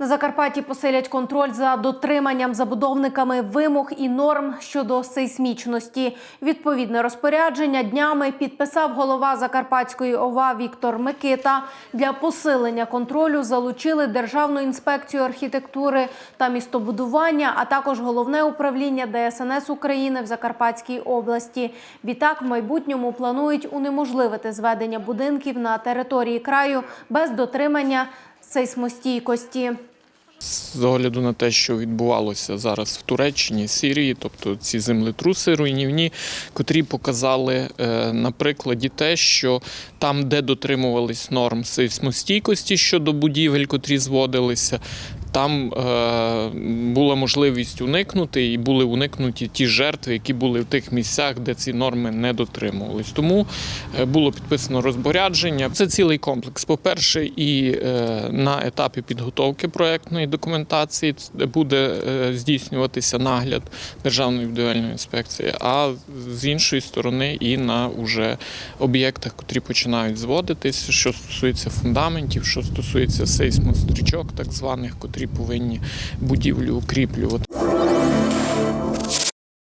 На Закарпатті посилять контроль за дотриманням забудовниками вимог і норм щодо сейсмічності. Відповідне розпорядження днями підписав голова Закарпатської ОВА Віктор Микита. Для посилення контролю залучили Державну інспекцію архітектури та містобудування, а також головне управління ДСНС України в Закарпатській області. Відтак, в майбутньому планують унеможливити зведення будинків на території краю без дотримання сейсмостійкості. З огляду на те, що відбувалося зараз в Туреччині, Сирії, тобто ці землетруси руйнівні, котрі показали е, на прикладі те, що там, де дотримувались норм сейсмостійкості щодо будівель, котрі зводилися, там е, була можливість уникнути, і були уникнуті ті жертви, які були в тих місцях, де ці норми не дотримувались. Тому е, було підписано розпорядження. Це цілий комплекс. По-перше, і е, на етапі підготовки проектної документації буде е, здійснюватися нагляд Державної будівельної інспекції, а з іншої сторони, і на уже об'єктах, котрі починають зводитися, що стосується фундаментів, що стосується сейсмострічок, так званих, котрі повинні будівлю укріплювати.